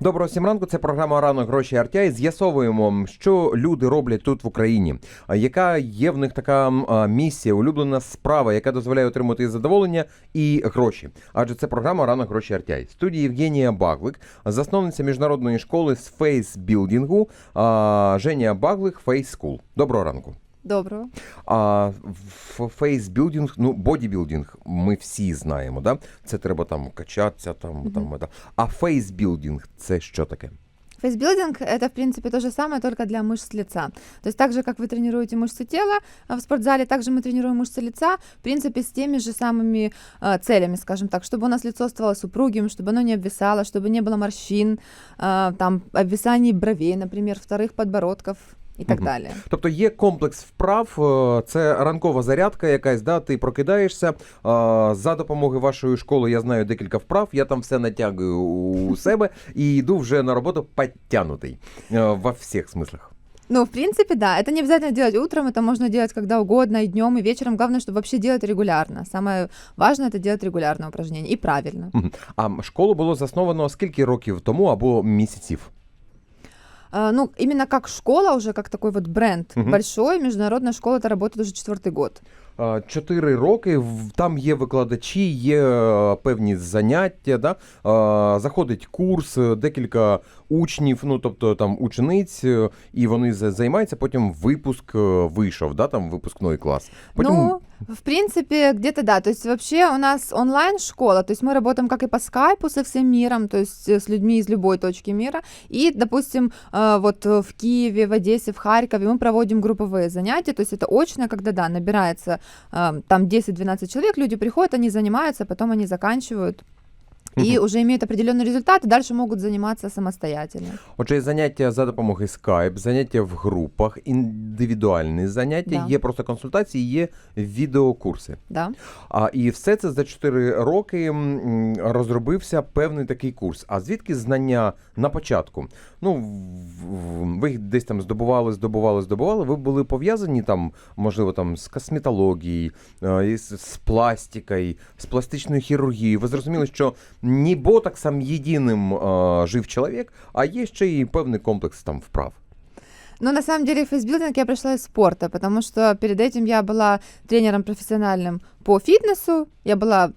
Доброго всім ранку. Це програма Ранок гроші Артя. І з'ясовуємо, що люди роблять тут в Україні. Яка є в них така місія, улюблена справа, яка дозволяє отримати і задоволення і гроші. Адже це програма Ранок гроші Артяй. Студії Євгенія Баглик, засновниця міжнародної школи з фейсбілдингу Женя Баглик Фейс Скул. Доброго ранку. Доброго. А в- фейсбілдинг, ну бодібілдинг, ми всі знаємо, да? Це треба там качатися, там, там да. А фейсбілдинг це що таке? Фейсбилдинг – это, в принципе, то же самое, только для мышц лица. То есть так же, как вы тренируете мышцы тела а, в спортзале, также мы тренируем мышцы лица, в принципе, с теми же самыми а, целями, скажем так, чтобы у нас лицо оставалось упругим, чтобы оно не обвисало, чтобы не было морщин, а, там, обвисаний бровей, например, вторых подбородков и так Мгм. далее. Тобто є комплекс вправ, е, це ранкова зарядка якась, да, ти прокидаєшся. е, За допомогою вашої школи я знаю декілька вправ, я там все натягую у себе і йду вже на роботу підтягнутий е, во всіх смислах. Ну, в принципе, да. Это не обязательно делать утром, это можно делать когда угодно, и днем, и вечером. Главное, чтобы вообще делать регулярно. Самое важное это делать регулярно упражнения и правильно. Мгм. А школу було засновано скільки років тому або місяців? Ну, именно как школа уже, как такой вот бренд Угу. большой, международная школа, это работает уже четвертый год. Чотири роки, там є викладачі, є певні заняття, да? Заходить курс, декілька учнів, ну тобто там учениць, е, і вони за- займаються, потім випуск е, вийшов, да? там випускний клас. Потім Ну, в принципе, где-то да. То есть вообще у нас онлайн-школа, то есть мы работаем как и по скайпу со всем миром, то есть э, с людьми из любой точки мира. И, допустим, э, вот э, в Киеве, в Одессе, в Харькове мы проводим групповые занятия, то есть это очно, когда, да, набирается э, там 10-12 человек, люди приходят, они занимаются, потом они заканчивают. И уже имеют определенный результат, и дальше могут заниматься самостоятельно. Отже, заняття за допомогою Skype, заняття в групах, індивідуальні заняття, Да. є просто консультації, є відеокурси. Да. А і все це за 4 роки м, розробився певний такий курс. А звідки знання на початку? Ну, в- в- ви їх десь там здобували, здобували, здобували. Ви були пов'язані там, можливо, там з косметологією, е, із- з пластикою, з пластичною хірургією. Ви зрозуміли, що не ботоксом єдиним е, жив чоловік, а є ще й певний комплекс там вправ. Ну, на самом деле, в фейсбилдинг я пришла из спорта, потому что перед этим я была тренером профессиональным по фитнесу, я была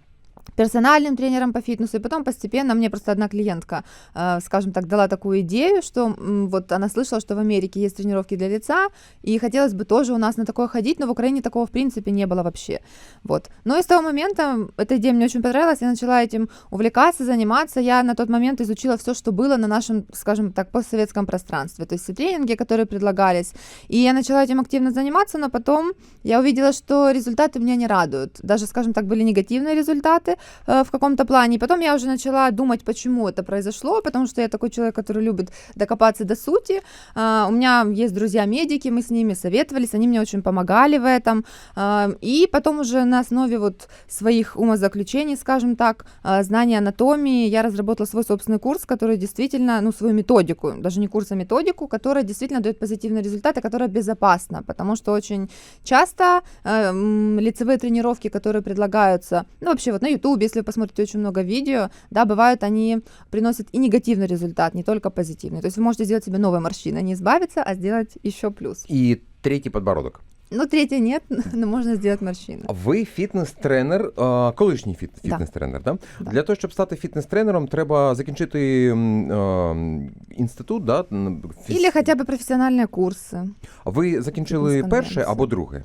персональным тренером по фитнесу, и потом постепенно мне просто одна клиентка, э, скажем так, дала такую идею, что вот она слышала, что в Америке есть тренировки для лица, и хотелось бы тоже у нас на такое ходить, но в Украине такого в принципе не было вообще. Вот. Но и с того момента эта идея мне очень понравилась, я начала этим увлекаться, заниматься. Я на тот момент изучила все, что было на нашем, скажем так, постсоветском пространстве, то есть все тренинги, которые предлагались. И я начала этим активно заниматься, но потом я увидела, что результаты меня не радуют. Даже, скажем так, были негативные результаты э, в каком-то плане. И потом я уже начала думать, почему это произошло, потому что я такой человек, который любит докопаться до сути. А, у меня есть друзья-медики, мы с ними советовались, они мне очень помогали в этом. А, и потом уже на основе вот своих умозаключений, скажем так, а, знания анатомии, я разработала свой собственный курс, который действительно, ну, свою методику, даже не курс, а методику, которая действительно дает позитивные результаты, которая безопасна, потому что очень часто э, лицевые тренировки, которые предлагаются, ну, вообще вот на YouTube, если вы посмотрите очень много видео, да, бывают они приносят и негативный результат, не только позитивный. То есть вы можете сделать себе новые морщины, не избавиться, а сделать еще плюс. І третій подбородок. Ну, третье нет, но можно сделать морщины. Ви фітнес-тренер, е, колишній фіт, Да. фітнес-тренер, да? Да. Для того, щоб стати фітнес-тренером, треба закінчити м, е, інститут, да? н- фіз- Или хотя бы профессиональные курсы. Ви закінчили Фітнес перше конвенції. або друге?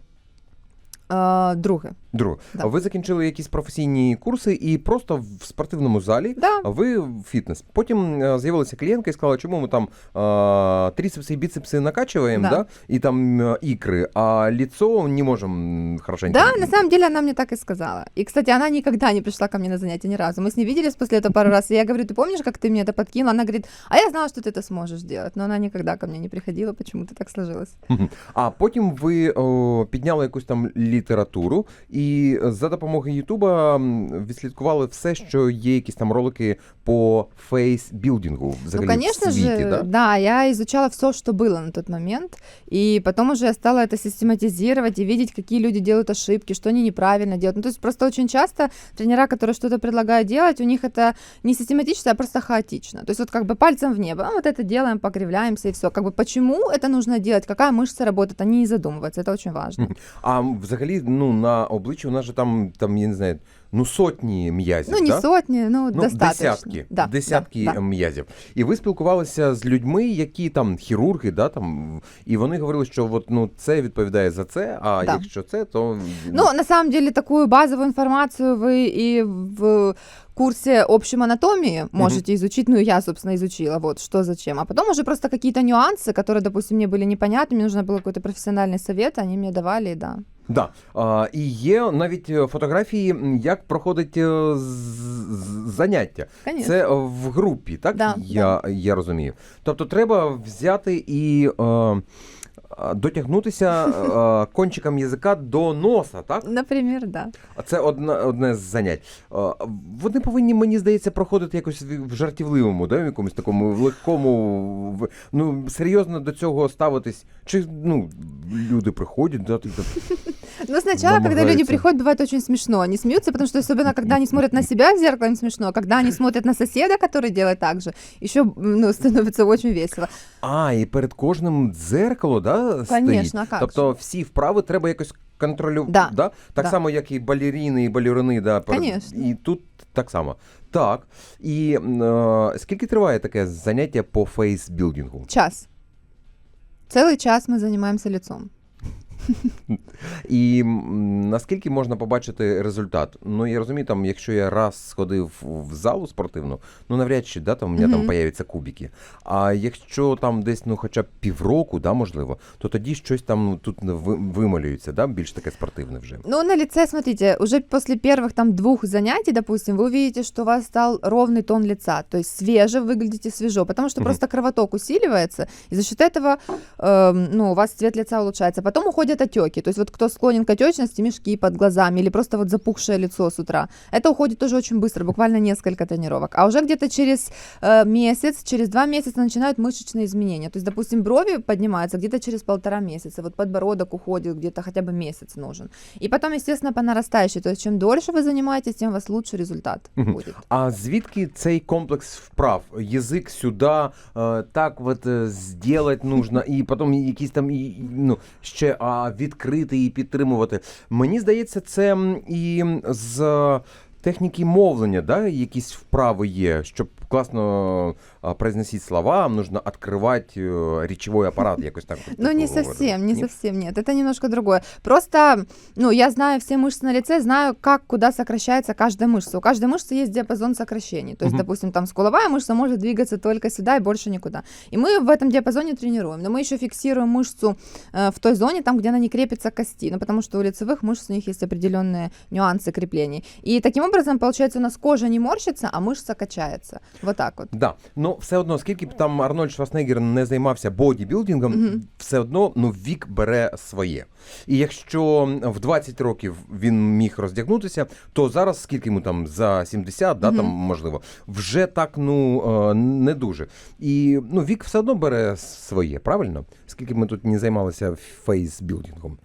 Э, друге. Друге. Да. Ви закінчили якісь професійні курси і просто в спортивному залі Да, ви в фітнес. Потім е, з'явилася клієнтка і сказала, чому ми там е, трицепси і біцепси накачуємо, да. Да. і там е, ікри, а лицо не можемо хорошенько. Да, на самом деле она мне так и сказала. И, кстати, она никогда не пришла ко мне на занятия ни разу. Мы с ней виделись после этого пару раз. И я говорю, ты помнишь, как ты мне это подкинула? Она говорит, а я знала, что ты это сможешь делать. Но она никогда ко мне не приходила, почему-то так сложилось. Мгм. А потім ви о, підняли якусь там літературу і І за допомогою Ютуба відслідкували все, що є якісь там ролики по фейсбілдингу взагалі ну, конечно в світі, же, да? я изучала все, что было на тот момент, и потом уже я стала это систематизировать и видеть, какие люди делают ошибки, что они неправильно делают. Ну, то есть просто очень часто тренера, которые что-то предлагают делать, у них это не систематично, а просто хаотично. То есть вот как бы пальцем в небо, а вот это делаем, покривляемся и все. Как бы почему это нужно делать, какая мышца работает, они не задумываются, это очень важно. А взагалі, ну на обличчі у нас же там, там я не знаю, ну сотні м'язів. Ну, не да? сотни, ну, Ну, достаточно. десятки, Да, десятки да, да. м'язів. І ви спілкувалися з людьми, які там хірурги, да, там, і вони говорили, що от, ну, це відповідає за це, а Да. якщо це, то Ну, на самом деле, такую базовую информацию вы и в курсе общем анатомии можете изучить. Ну, я, собственно, изучила, вот, что зачем. А потом уже просто какие-то нюансы, которые, допустим, мне были непонятны, мне нужно было какой-то профессиональный совет, они мне давали, и да. Да. А, і є навіть е, фотографії, як проходить е, заняття. Конечно. Це в групі, так? Да, я, я розумію. Тобто треба взяти і е, дотягнутися е, кончиком язика до носа, так? Например, да. А Це одне, одне з занять. Е, Вони повинні, мені здається, проходити якось в жартівливому, да, в якомусь такому в легкому. в- Ну, серйозно до цього ставитись. Чи ну, люди приходять, да, ти, Но сначала, когда люди Намагаются. приходят, бывает очень смешно. Они смеются, потому что особенно, когда они смотрят на себя в зеркало, им смешно. А Когда они смотрят на соседа, который делает так же, еще ну, становится очень весело. А, і перед кожним дзеркало, да, Конечно, стоїть? как Тобто всі вправи треба якось контролювати. Да, Да? Так да. само, як і балеріни, і балерини, да, Конечно. і тут так само. Так. І е, скільки триває таке заняття по фейсбілдингу? Час. Целый час мы занимаемся лицом. І м, наскільки можна побачити результат? Ну я розумію, там, якщо я раз сходив в залу спортивну, ну навряд чи да, там у мене там Мгм. появляться кубики. А якщо там десь ну хоча б півроку, да, можливо, то тоді щось там ну, тут ви- вималюється, да, більш таке спортивне вже. Ну, на лице, смотрите, уже после первых там двух занятий, допустим, вы увидите, что у вас стал ровный тон лица, то есть свеже, выглядите свежо, потому что Мгм. просто кровоток усиливается, и за счет этого, эм, ну, у вас цвет лица улучшается. Потом уходят отеки, то есть вот кто склонен к отечности, мешки под глазами или просто вот запухшее лицо с утра, это уходит тоже очень быстро, буквально несколько тренировок. А уже где-то через э, месяц, через два месяца начинают мышечные изменения, то есть, допустим, брови поднимаются где-то через полтора месяца, вот подбородок уходит где-то хотя бы месяц нужен. И потом, естественно, по нарастающей. То есть, чем дольше вы занимаетесь, тем у вас лучший результат Мгм. будет. А звідки цей комплекс вправ? Язик сюди, е, так от е, зробити нужно, і потім якісь там і, і, ну, ще а, відкрити і підтримувати. Мені здається, це і з техніки мовлення, да, якісь вправи є, щоб класно а, произносити слова, нужно відкривати е, речовий апарат, якось так. Ну, не совсем, не совсем, нет. Это немножко другое. Просто, ну, я знаю все мышцы на лице, знаю, как, куда сокращается каждая мышца. У каждой мышцы есть диапазон сокращений. То есть, допустим, там скуловая мышца может двигаться только сюда и больше никуда. И мы в этом диапазоне тренируем. Но мы еще фиксируем мышцу э, в той зоне, там, где она не крепится к кости. Ну, потому что у лицевых мышц у них есть определенные нюансы креплений. И таким образом, получается, у нас кожа не морщится, а мышца качается. Вот так вот. Да, ну все одно, скільки б там Арнольд Шварценеггер не займався бодібілдингом, Мгм. все одно ну вік бере своє. І якщо в 20 років він міг роздягнутися, то зараз скільки йому там за 70, да, Мгм. там можливо, вже так ну е, не дуже. І ну вік все одно бере своє, правильно? Скільки б ми тут не займалися фейсбілдингом.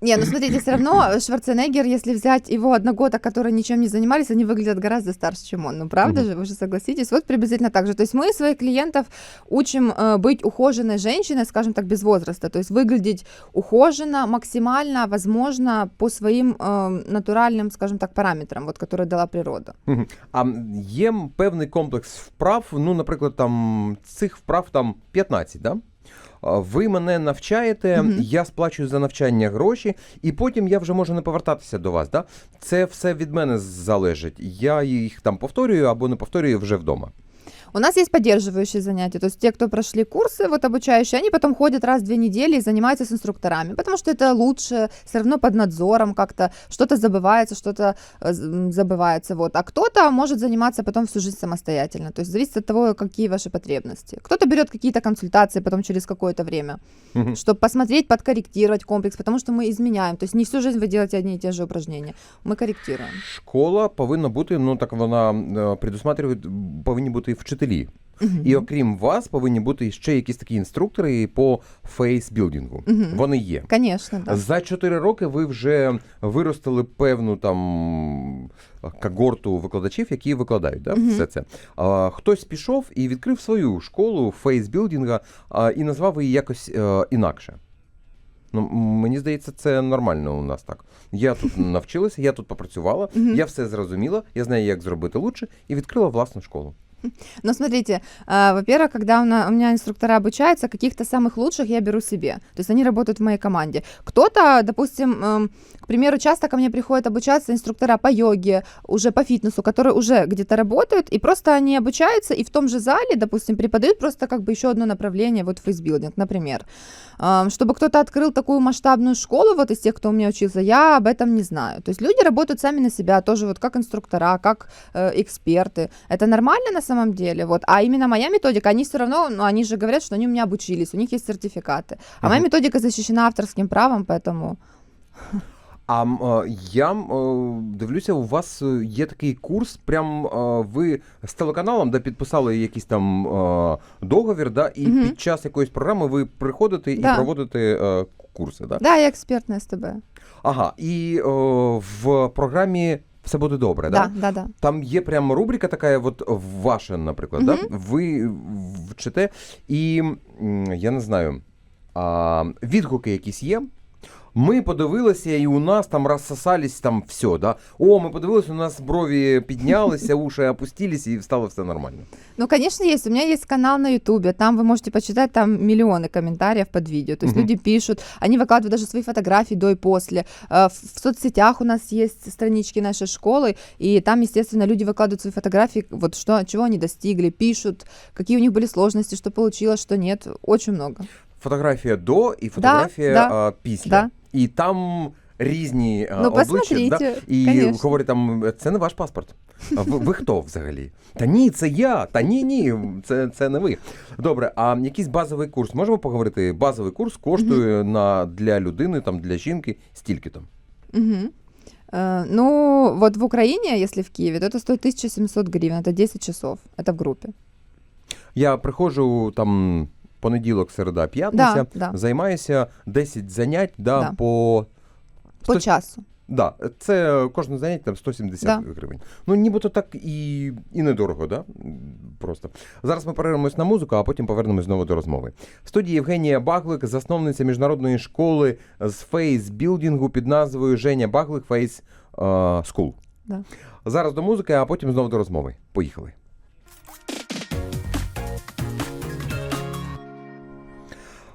Не, ну смотрите, все равно Шварценеггер, если взять его одногодок, которые ничем не занимались, они выглядят гораздо старше, чем он. Ну правда Мгм. же, вы же согласитесь? Вот приблизительно так же. То есть мы своих клиентов учим э, быть ухоженной женщиной, скажем так, без возраста. То есть выглядеть ухоженно, максимально, возможно, по своим э, натуральным, скажем так, параметрам, вот, которые дала природа. Мгм. А є певний комплекс вправ, ну, наприклад, там цих вправ там 15, да? Ви мене навчаєте, Мгм. я сплачую за навчання гроші, і потім я вже можу не повертатися до вас. Да? Це все від мене залежить. Я їх там повторюю або не повторюю вже вдома. У нас есть поддерживающие занятия, то есть те, кто прошли курсы, вот обучающие, они потом ходят раз в две недели и занимаются с инструкторами, потому что это лучше, все равно под надзором как-то, что-то забывается, что-то э, з- м, забывается, вот. А кто-то может заниматься потом всю жизнь самостоятельно, то есть зависит от того, какие ваши потребности. Кто-то берет какие-то консультации потом через какое-то время, Мгм. чтобы посмотреть, подкорректировать комплекс, потому что мы изменяем, то есть не всю жизнь вы делаете одни и те же упражнения, мы корректируем. Школа повинна бути, ну так вона е, предусматриває, повинні бути вчителі. Мгм. І окрім вас, повинні бути ще якісь такі інструктори по фейсбілдингу. Мгм. Вони є. Конечно, да. За 4 роки ви вже виростили певну там когорту викладачів, які викладають да, Мгм. все це. А, хтось пішов і відкрив свою школу фейсбілдинга а, і назвав її якось е, інакше. Ну, мені здається, це нормально у нас так. Я тут навчилася, я тут попрацювала, я все зрозуміла, я знаю, як зробити лучше, і відкрила власну школу. Ну, смотрите, а, во-первых, когда у, меня инструктора обучаются, каких-то самых лучших я беру себе. То есть они работают в моей команде. Кто-то, допустим, эм, к примеру, часто ко мне приходят обучаться инструктора по йоге, уже по фитнесу, которые уже где-то работают, и просто они обучаются и в том же зале, допустим, преподают просто как бы еще одно направление, вот фейсбилдинг, например. Ам, Чтобы кто-то открыл такую масштабную школу, вот из тех, кто у меня учился, я об этом не знаю. То есть люди работают сами на себя, тоже вот как инструктора, как э, эксперты. Это нормально на самом деле, вот. А именно моя методика, они все равно, ну, они же говорят, что они у меня обучились, у них есть сертификаты. А моя Мгм. методика защищена авторским правом, поэтому... А м, е, я м, е, дивлюся, у вас е, є такий курс. Прям е, ви з телеканалом, де підписали якийсь там е, договір, да, і Мгм. під час якоїсь програми ви приходите і Да. проводите е, курси. Да? Да, я эксперт на СТБ. Ага, і е, в програмі все буде добре, да? Да, да, да. Там є прям рубрика така, от ваша, наприклад, да? ви вчите, і я не знаю, а, відгуки якісь є. Ми подивилися, і у нас там розсосались там все, да? О, ми подивилися, у нас брові піднялися, уші опустились, і стало все нормально. Ну, конечно, есть. У меня есть канал на Ютубе, там вы можете почитать, там миллионы комментариев под видео. То есть Мгм. люди пишут, они выкладывают даже свои фотографии до и после. Э, В в соцсетях у нас есть странички нашей школы, и там, естественно, люди выкладывают свои фотографии, вот что, чего они достигли, пишут, какие у них были сложности, что получилось, что нет. Очень много. Фотографія до і фотографія да, а, після. да. І там різні а, Ну, обличчя. посмотрите, Да? І конечно. говорять там, це не ваш паспорт. А ви, ви хто взагалі? Та ні, це я. Та ні, ні, це, це не ви. Добре, а якийсь базовий курс? Можемо поговорити? Базовий курс коштує на, для людини, там, для жінки стільки там. Мгм. Э, Ну, вот в Украине, если в Киеве, то это стоит 1700 гривен, это 10 часов, это в группе. Я приходжу там понеділок, середа, п'ятниця, Да, да. займаюся 10 занять да, Да. по. По 100 часу. Да, це кожне заняття там 170 Да. гривень. Ну, нібито так і, і недорого, да? Просто. Зараз ми перервемось на музику, а потім повернемось знову до розмови. В студії Євгенія Баглик, засновниця міжнародної школи з фейсбілдингу під назвою Женя Баглик Face е, School. Да. Зараз до музики, а потім знову до розмови. Поїхали.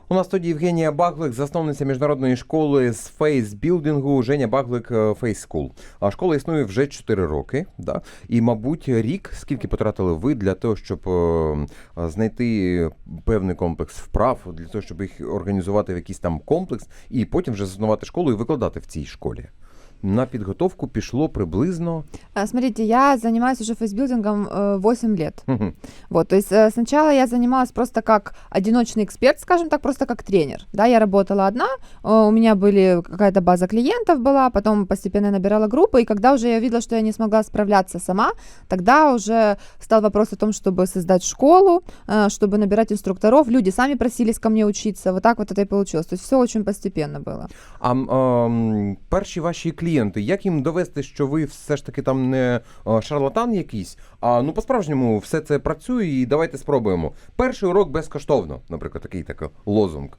У нас тоді Євгенія Баглик, засновниця міжнародної школи з фейсбілдингу Женя Баглик Фейскул. Face School. А школа існує вже 4 роки. Да? І, мабуть, рік, скільки потратили ви для того, щоб е, знайти певний комплекс вправ, для того, щоб їх організувати в якийсь там комплекс, і потім вже заснувати школу і викладати в цій школі На підготовку пішло приблизно. А, Смотрите, я занимаюсь уже фейсбилдингом э, 8 лет. Мгм. Вот, то есть э, сначала я занималась просто как одиночный эксперт, скажем так, просто как тренер. Да, я работала одна, э, у меня были какая-то база клиентов была, потом постепенно я набирала группы, и когда уже я видела, что я не смогла справляться сама, тогда уже стал вопрос о том, чтобы создать школу, э, чтобы набирать инструкторов. Люди сами просились ко мне учиться, вот так вот это и получилось. То есть все очень постепенно было. А ем, перші ваші клієнти, як їм довести, що ви все ж таки там не шарлатан якийсь, а ну по-справжньому все це працює і давайте спробуємо. Перший урок безкоштовно, наприклад, такий такий лозунг.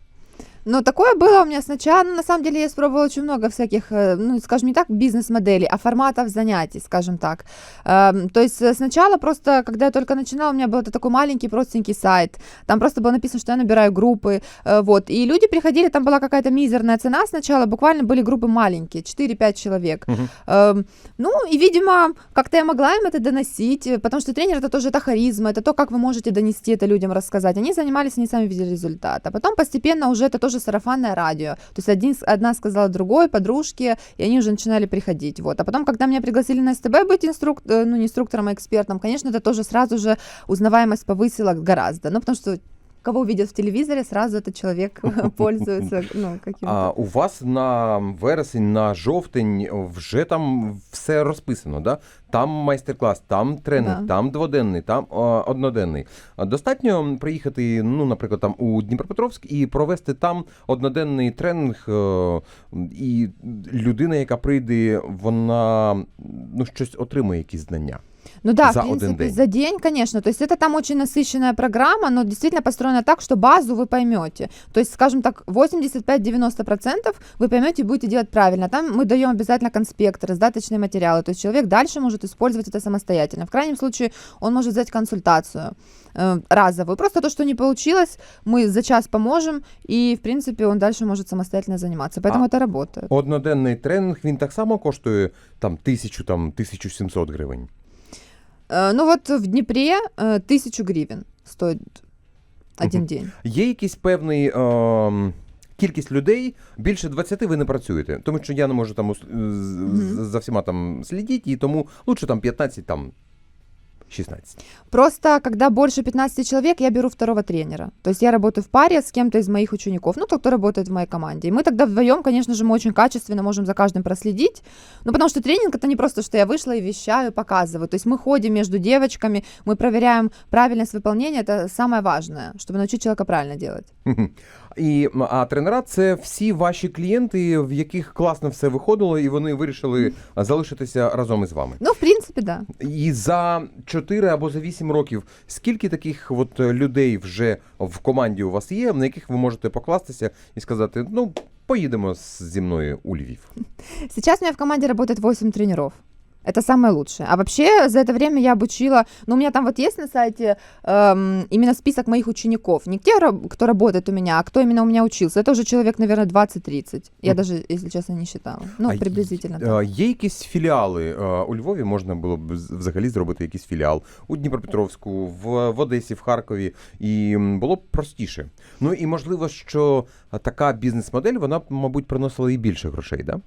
Ну, такое было у меня сначала. Ну, на самом деле, я испробовала очень много всяких, э, ну, скажем, не так бизнес-моделей, а форматов занятий, скажем так. Эм, то есть э, сначала просто, когда я только начинала, у меня был это такой маленький простенький сайт. Там просто было написано, что я набираю группы. э, вот. И люди приходили, там была какая-то мизерная цена сначала. Буквально были группы маленькие, 4-5 человек. Эм, ну, и, видимо, как-то я могла им это доносить, потому что тренер это тоже это харизма, это то, как вы можете донести это людям, рассказать. Они занимались, они сами видели результат. А потом постепенно уже это тоже сарафанное радио. То есть один, с- одна сказала другой, подружке, и они уже начинали приходить. Вот. А потом, когда меня пригласили на СТБ быть инструк... э, ну, не инструктором, а экспертом, конечно, это тоже сразу же узнаваемость повысила гораздо. Ну, потому что кого увидят в телевизоре, сразу этот человек пользуется, ну, каким-то... А у вас на вересень, на жовтень вже там все розписано, да? Там майстер-клас, там тренинг, Да. там дводенний, там е, одноденний. Достатньо приїхати, ну, наприклад, там у Дніпропетровськ і провести там одноденний тренінг, е, і людина, яка прийде, вона ну, щось отримує, якісь знання. Ну да, за в один принципе, день. за день, конечно. То есть это там очень насыщенная программа, но действительно построена так, что базу вы поймете. То есть, скажем так, 85-90% вы поймете и будете делать правильно. Там мы даем обязательно конспекты, раздаточные материалы. То есть человек дальше может использовать это самостоятельно. В крайнем случае он может взять консультацию э, разовую. Просто то, что не получилось, мы за час поможем, и, в принципе, он дальше может самостоятельно заниматься. Поэтому А- это работает. Одноденний тренінг він так само коштує там тисячу, там 1700 гривень. Э, ну вот в Днепре э, тысячу гривен стоит один Мгм. день. Є якийсь певний. Е, Кількість людей більше 20 ви не працюєте, тому що я не можу там ус- з- Мгм. з- за всіма там слідити, і тому лучше там 15, там 16. Просто когда больше 15 человек, я беру второго тренера. То есть я работаю в паре с кем-то из моих учеников, ну, тот, кто работает в моей команде. И мы тогда вдвоем, конечно же, мы очень качественно можем за каждым проследить. Ну, потому что тренинг это не просто, что я вышла и вещаю, показываю. То есть мы ходим между девочками, мы проверяем правильность выполнения. Это самое важное, чтобы научить человека правильно делать. І, а тренера це всі ваші клієнти, в яких класно все виходило, і вони вирішили залишитися разом із вами. Ну, в принципе, да. І за 4 або за 8 років скільки таких от людей вже в команді у вас є, на яких ви можете покластися і сказати: ну, поїдемо зі мною у Львів. Сейчас у меня в команде работает 8 тренеров. Это самое лучшее. А вообще за это время я обучила, ну у меня там вот есть на сайте эм, именно список моих учеников. Не те, ра- кто работает у меня, а кто именно у меня учился. Это уже человек, наверное, 20-30. Я Мгм. даже, если честно, не считала. Ну, А приблизительно. Е, так. Є якісь філіали е, у Львові, можна було б з- взагалі зробити якийсь філіал у Дніпропетровську, в, в Одесі, в Харкові, і м, було б простіше. Ну і можливо, що е, така бізнес-модель, вона б, мабуть, приносила і більше грошей, да?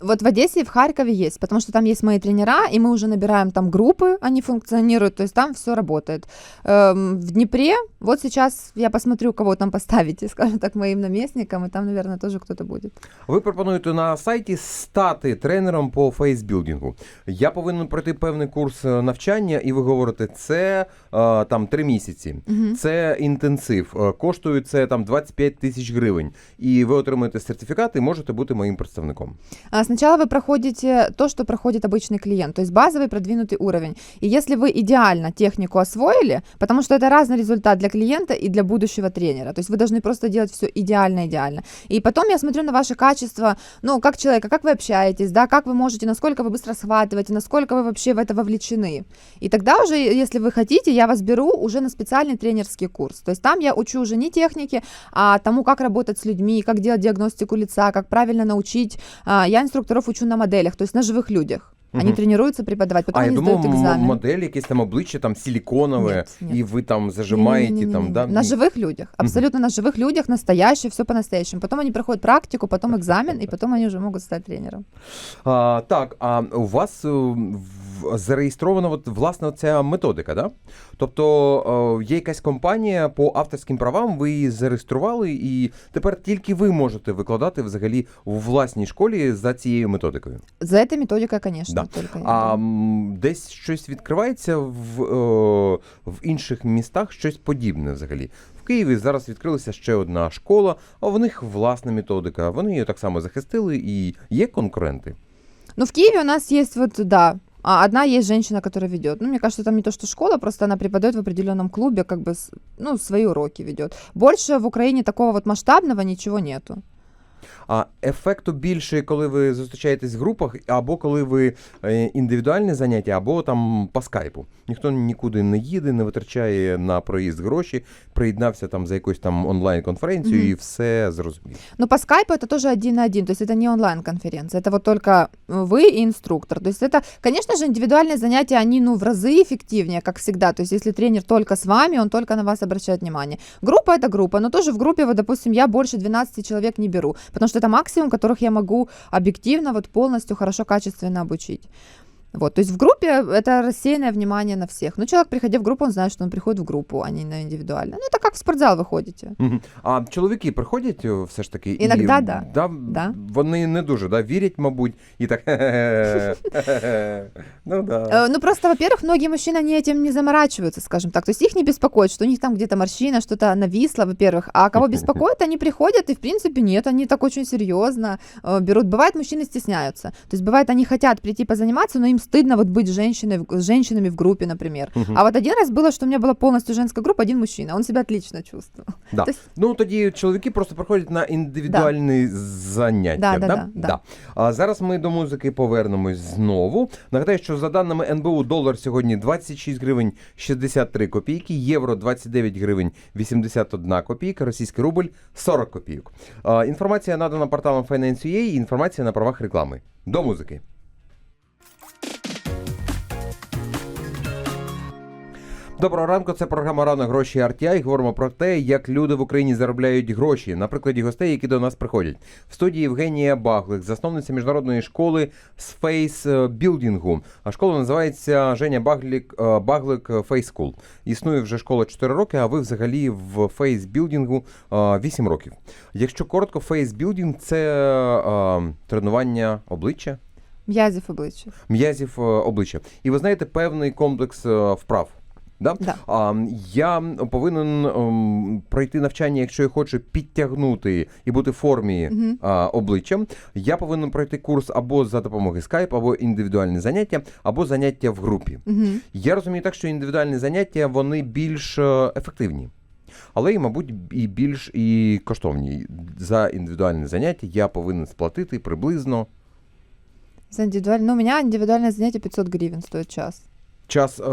Вот в Одессе и в Харькове есть, потому что там есть мои тренера, и мы уже набираем там группы, они функционируют, то есть там все работает. Эм, в Днепре, вот сейчас я посмотрю, кого там поставите, скажем так, моим наместником, и там, наверное, тоже кто-то будет. Ви пропонуєте на сайті стати тренером по фейсбілдингу. Я повинен пройти певний курс е, навчання, і ви говорите, це е, там три місяці. Мгм. Це інтенсив, е, коштує це там 25 тисяч гривень. І ви отримуєте сертифікат і можете бути моїм представником. А Сначала вы проходите то, что проходит обычный клиент, то есть базовый продвинутый уровень. И если вы идеально технику освоили, потому что это разный результат для клиента и для будущего тренера, то есть вы должны просто делать все идеально-идеально. И потом я смотрю на ваше качество, ну, как человека, как вы общаетесь, да, как вы можете, насколько вы быстро схватываете, насколько вы вообще в это вовлечены. И тогда уже, если вы хотите, я вас беру уже на специальный тренерский курс. То есть там я учу уже не технике, а тому, как работать с людьми, как делать диагностику лица, как правильно научить. А, Я инструкторов учу на моделях, то есть на живых людях. Они Мгм. тренируются преподавать, потом а я они думав, сдают м- экзамен. модель, якесь там обличчя, там силіконове, Нет, нет. і ви там зажимаєте Не-не-не-не-не. там, да? На Ну, живых людях, абсолютно на живых людях, настоящее, все по-настоящему. Потом они проходят практику, потом экзамен, и потом они уже могут стать тренером. А, так, а у вас е, в- зареєстрована от, власне ця методика, да? Тобто е, є якась компанія по авторським правам, ви її зареєстрували, і тепер тільки ви можете викладати взагалі у власній школі за цією методикою. За этой методикой, конечно, Да. А десь щось відкривається в, е, в інших містах, щось подібне взагалі. В Києві зараз відкрилася ще одна школа, а в них власна методика. Вони її так само захистили і є конкуренти. Ну, в Киеве у нас есть вот, да, а одна есть женщина, которая ведет. Ну, мне кажется, там не то, что школа, просто она преподает в определенном клубе, как бы, ну, свои уроки ведет. Больше в Украине такого вот масштабного ничего нету. А ефекту більше, коли ви зустрічаєтесь в групах, або коли ви е, індивідуальне заняття, або там по скайпу. Ніхто нікуди не їде, не витрачає на проїзд гроші, приєднався там за якусь там онлайн-конференцію Мгм. і все зрозумів. Но по скайпу это тоже один на один, то есть это не онлайн-конференция, это вот только вы и инструктор. То есть это, конечно же, индивидуальные занятия, они, ну, в разы эффективнее, как всегда. То есть если тренер только с вами, он только на вас обращает внимание. Группа — это группа, но тоже в группе, вот, допустим, я больше 12 человек не беру, потому что это максимум, которых я могу объективно, вот полностью, хорошо, качественно обучить. Вот, то есть в группе это рассеянное внимание на всех. Ну, человек, приходя в группу, он знает, что он приходит в группу, а не на индивидуально. Ну, это как в спортзал вы ходите. Мгм. А чоловіки приходять о, все ж таки? і, Іногда да. да. Да. Вони не дуже да, вірять, мабуть, і так. Ну да. Э, Ну, просто, во-первых, многие мужчины, они этим не заморачиваются, скажем так. То есть их не беспокоит, что у них там где-то морщина, что-то нависло, во-первых. А кого беспокоит, они приходят, и, в принципе, нет, они так очень серьезно э, берут. Бывает, мужчины стесняются. То есть, бывает, они хотят прийти позаниматься, но им стыдно вот быть женщиной, в- с женщинами в группе, например. Мгм. А вот один раз было, что у меня была полностью женская группа, один мужчина. Он себя отлично чувствовал. Да. То есть- Ну тоді чоловіки просто приходять на індивідуальні заняття. Да, да, да, да. А зараз ми до музики повернемось знову. Нагадаю, що за даними НБУ, долар сьогодні 26 гривень 63 копійки, євро 29 гривень 81 копійка, російський рубль 40 копійок. А, інформація надана порталом Finance.ua, інформація на правах реклами. До музики. Доброго ранку, це програма Рано гроші RTI. Говоримо про те, як люди в Україні заробляють гроші. На прикладі гостей, які до нас приходять. В студії Євгенія Баглик, засновниця міжнародної школи з фейсбілдингу. А школа називається Женя Баглік, е, Баглик School. Існує вже школа 4 роки, а ви взагалі в фейсбілдингу 8 років. Якщо коротко, фейсбілдинг це е, тренування обличчя, М'язів обличчя. м'язів е, обличчя. І ви знаєте певний комплекс е, вправ. Да? Да. А, я повинен ем, пройти навчання, якщо я хочу підтягнути і бути в формі Мгм. а, обличчям. Я повинен пройти курс або за допомогою Skype, або індивідуальне заняття, або заняття в групі. Мгм. Я розумію так, що індивідуальні заняття вони більш е, ефективні. Але і, мабуть, і більш і коштовні. За індивідуальне заняття я повинен сплатити приблизно За індивідуальне. Ну, у мене індивідуальне заняття 500 гривень стоїть час. Час е,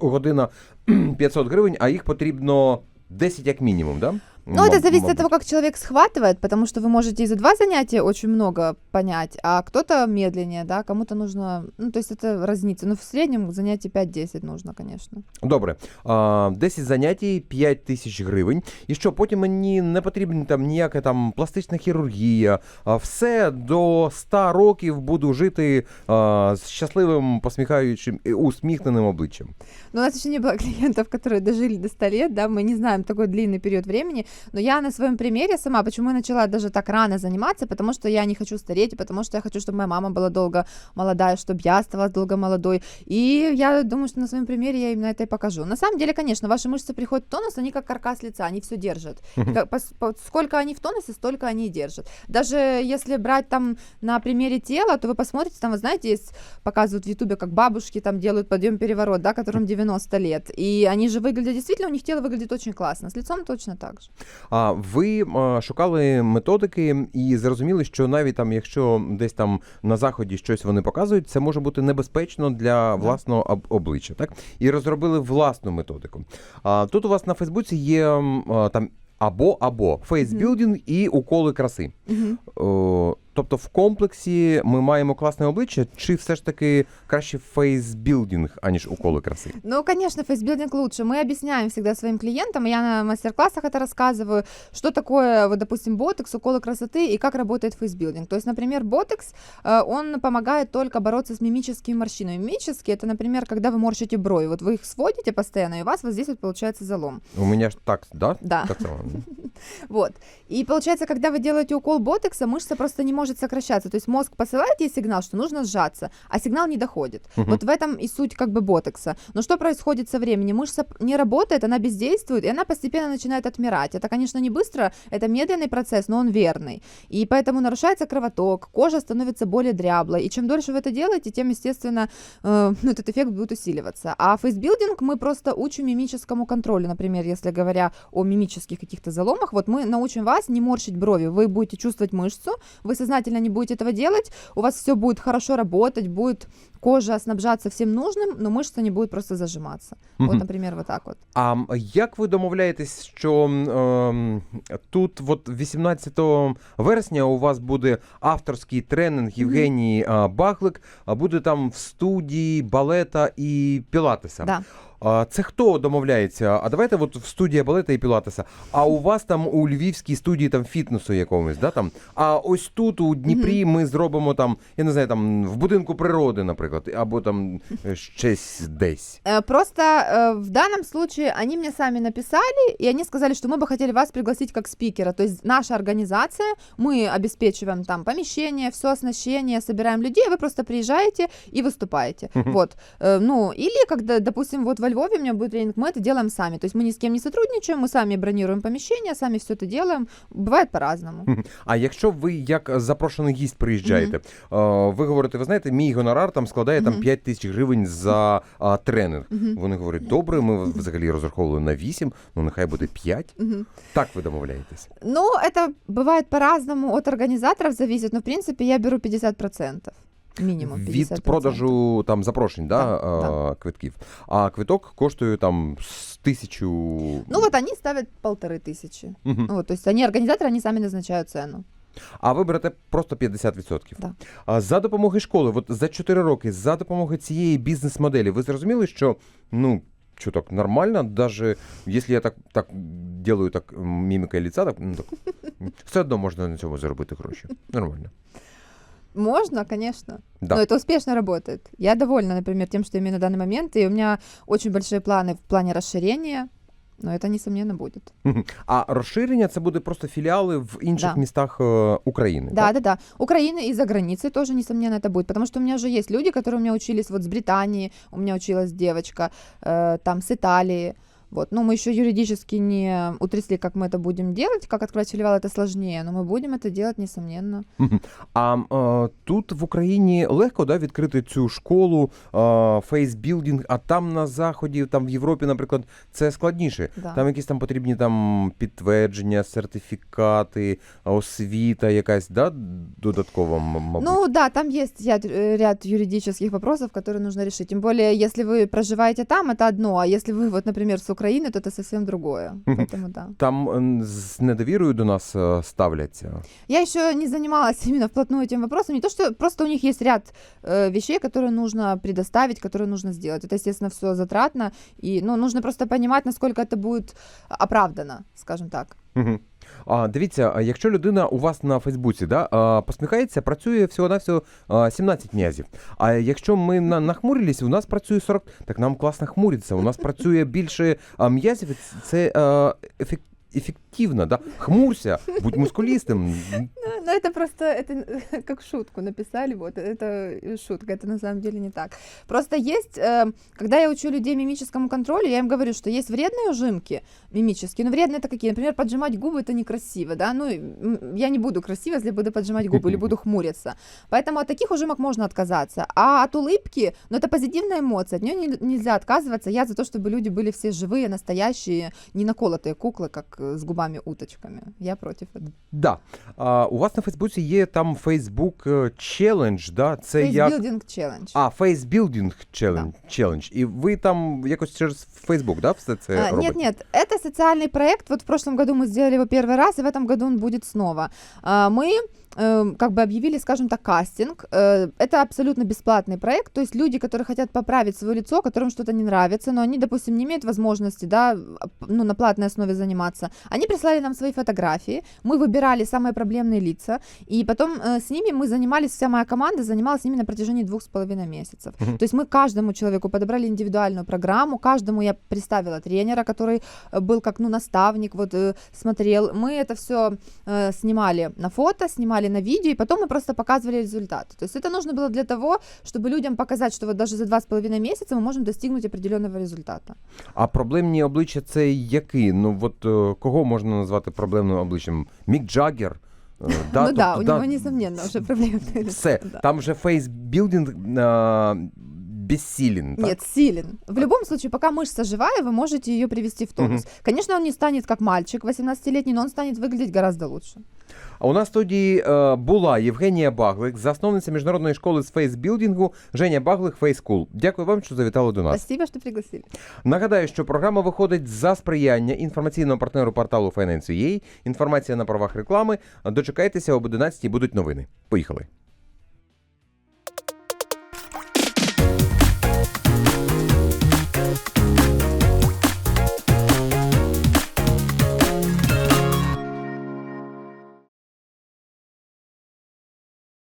година 500 гривень, а їх потрібно 10 як мінімум, да? Ну, это Маб- зависит от мабуть. того, как человек схватывает, потому что вы можете и за два занятия очень много понять, а кто-то медленнее, да, кому-то нужно, ну, то есть это разница. Ну, в среднем занятий 5-10 нужно, конечно. Добре. А, 10 занять, 5 тисяч гривень. І що, потім мені не потрібна там ніяка там пластична хірургія. А все до 100 років буду жити а, з щасливим, посміхаючим, і усміхненим обличчям. Но у нас еще не было клиентов, которые дожили до 100 лет, да, мы не знаем такой длинный период времени, но я на своем примере сама, почему я начала даже так рано заниматься, потому что я не хочу стареть, потому что я хочу, чтобы моя мама была долго молодая, чтобы я оставалась долго молодой, и я думаю, что на своем примере я именно это и покажу. На самом деле, конечно, ваши мышцы приходят в тонус, они как каркас лица, они все держат. Сколько они в тонусе, столько они и держат. Даже если брать там на примере тела, то вы посмотрите, там, вы знаете, есть, показывают в Ютубе, как бабушки там делают подъем-переворот, да, которым 90 лет. И они же выглядят, действительно, у них тело выглядит очень классно. С лицом точно так же. А ви шукали методики і зрозуміли, що навіть там, якщо десь там на заході щось вони показують, це може бути небезпечно для власного обличчя, так? І розробили власну методику. А тут у вас на Фейсбуці є там або або фейсбілдінг і уколи краси. О, тобто в комплексі ми маємо класне обличчя, чи все ж таки краще фейсбілдинг, аніж уколи краси? Ну, конечно, фейсбилдинг лучше. Мы объясняем всегда своим клиентам, и я на мастер-классах это рассказываю, что такое, вот, допустим, ботекс, уколы красоты и как работает фейсбилдинг. То есть, например, ботекс, э, он помогает только бороться с мимическими морщинами. Мимические, это, например, когда вы морщите брови, вот вы их сводите постоянно, и у вас вот здесь вот получается залом. У мене ж так, да? Да. Так само. Вот. И получается, когда вы делаете укол ботекса, мышца просто не может сокращаться. То есть мозг посылает ей сигнал, что нужно сжаться, а сигнал не доходит. Мгм. Вот в этом и суть как бы ботекса. Но что происходит со временем? Мышца не работает, она бездействует, и она постепенно начинает отмирать. Это, конечно, не быстро, это медленный процесс, но он верный. И поэтому нарушается кровоток, кожа становится более дряблой. И чем дольше вы это делаете, тем, естественно, э, ну, этот эффект будет усиливаться. А фейсбилдинг мы просто учим мимическому контролю. Например, если говоря о мимических каких-то заломах, вот мы научим вас не морщить брови. Вы будете чувствовать мышцу, вы сознательно не будете этого делать, у вас все будет хорошо работать, будет кожа снабжаться всем нужным, но мышца не будет просто зажиматься. Мгм. Вот, например, вот так вот. А м, як ви домовляєтесь, що ем, тут, от 18 вересня, у вас буде авторський тренінг Євгенії а, Бахлик, а буде там в студії балета і пілатеса. Да. А, це хто домовляється? А давайте от в студії балета і пілатеса. А у вас там у львівській студії там фітнесу якомусь, да там. А ось тут у Дніпрі ми зробимо там, я не знаю, там в будинку природи, наприклад, або там е, щось десь. Э, Просто э, в данном случае они мне сами написали, и они сказали, что мы бы хотели вас пригласить как спикера. То есть наша организация, мы обеспечиваем там помещение, все оснащение, собираем людей, вы просто приезжаете и выступаете. Мгм. Вот. Э, Ну, или когда, допустим, вот во Львове у меня будет тренинг, мы это делаем сами. То есть мы ни с кем не сотрудничаем, мы сами бронируем помещение, сами все это делаем. Бывает по-разному. А якщо ви як запрошений гість приїжджаєте, е, ви говорите, ви знаєте, мій гонорар там складає там Мгм. 5 тисяч гривень за а, тренинг. Мгм. Вони говорять, добре, ми взагалі розраховували на 8, ну нехай буде 5. Мгм. Так ви домовляєтесь. Ну, это бывает по-разному, от организаторов зависит, но в принципе я беру 50%. Минимум 50%. Від продажу там запрошень, да, Да, е, квитків. А квиток коштує там з тисячу. Ну вот они ставят полторы тысячи. Мгм. Ну, вот, то есть они организаторы, они сами назначают цену. А ви берете просто 50%. Да. А за допомогою школи, от за 4 роки, за допомогою цієї бізнес-моделі, ви зрозуміли, що ну. Що так нормально, даже если я так, так делаю так м, мімікою лица, так, ну, так все одно можна на цьому заробити гроші. Нормально. Можно, конечно. Да. Но это успешно работает. Я довольна, например, тем, что имею на данный момент, и у меня очень большие планы в плане расширения, но это, несомненно, будет. Мгм. А розширення це буде просто філіали в інших Да. містах е, України. Да, так? да, да. Украины и за границей тоже, несомненно, это будет. Потому что у меня уже есть люди, которые у меня учились вот с Британии, у меня училась девочка, э, там с Италии. Вот. Ну, мы еще юридически не утрясли, как мы это будем делать, как открывать филиал, это сложнее, но мы будем это делать, несомненно. Мгм. А е, тут в Україні легко да, відкрити цю школу, е, фейсбілдинг, а там на заході, там в Європі, наприклад, це складніше. Да. Там якісь там потрібні там підтвердження, сертифікати, освіта якась, да, додаткова, м- мабуть. Ну да, там есть ряд, э, ряд юридических вопросов, которые нужно решить. Тем более, если вы проживаете там, это одно, а если вы, вот, например, с Украины, то это совсем другое. Мгм. Поэтому да. Там м, з недовірою до нас е, ставляться. Я еще не занималась именно вплотную этим вопросом. Не то, что просто у них есть ряд э, вещей, которые нужно предоставить, которые нужно сделать. Это, естественно, все затратно. И ну, нужно просто понимать, насколько это будет оправдано, скажем так. Мгм. А, дивіться, якщо людина у вас на Фейсбуці да, посміхається, працює всього-навсього всього 17 м'язів. А якщо ми на, нахмурились, у нас працює 40. Так нам класно хмуриться. У нас працює більше м'язів. Це ефект. ефект, ефективно. Да? Хмурся, будь мускулістим. Ну, ну, это просто, это как шутку написали, вот, это шутка, это на самом деле не так. Просто есть, э, когда я учу людей мимическому контролю, я им говорю, что есть вредные ужимки мимические, но вредные это какие? Например, поджимать губы это некрасиво, да, ну, я не буду красиво, если буду поджимать губы или буду хмуриться. Поэтому от таких ужимок можно отказаться. А от улыбки, ну, это позитивная эмоция, от нее нельзя отказываться. Я за то, чтобы люди были все живые, настоящие, не наколотые куклы, как с губами-уточками. Я против этого. Да. А, у вас на Фейсбуці є там Facebook е, Challenge, да? Це як. Фейсбилдинг челлендж. А, Face Challenge, Challenge. І ви там якось через Facebook, да, все це А, робите? Нет, нет, это социальный проект. Вот в прошлом году мы сделали его первый раз, и в этом году он будет снова. А, Мы э, как бы объявили, скажем так, кастинг. Э, Это абсолютно бесплатный проект, то есть люди, которые хотят поправить свое лицо, которым что-то не нравится, но они, допустим, не имеют возможности, да, п- ну, на платной основе заниматься, они прислали нам свои фотографии, мы выбирали самые проблемные лица, и потом э, с ними мы занимались, вся моя команда занималась с ними на протяжении двух с половиной месяцев. Мгм. То есть мы каждому человеку подобрали индивидуальную программу, каждому я представила тренера, который э, был как ну наставник, вот э, смотрел. Мы это все снимали на фото, снимали на видео, и потом мы просто показывали результаты. То есть это нужно было для того, чтобы людям показать, что вот даже за два с половиной месяца мы можем достигнуть определенного результата. А проблемні обличчя це які? Ну от е, кого можна назвати проблемним обличчям? Мік Джаггер? Да, ну да, у него несомненно уже проблемы. Все, там вже фейсбілдинг е, безсилен. так? Нет, силен. В любом случае, пока мышца живая, вы можете ее привести в тонус. Конечно, он не станет как мальчик 18-летний, но он станет выглядеть гораздо лучше. А у нас в студії е, була Євгенія Баглик, засновниця міжнародної школи з фейсбілдингу Женя Баглик Фейскул. Дякую вам, що завітали до нас. Спасибо, что пригласили. Нагадаю, що програма виходить за сприяння інформаційного партнеру порталу Finance.ua. Інформація на правах реклами. Дочекайтеся об 11 будуть новини. Поїхали.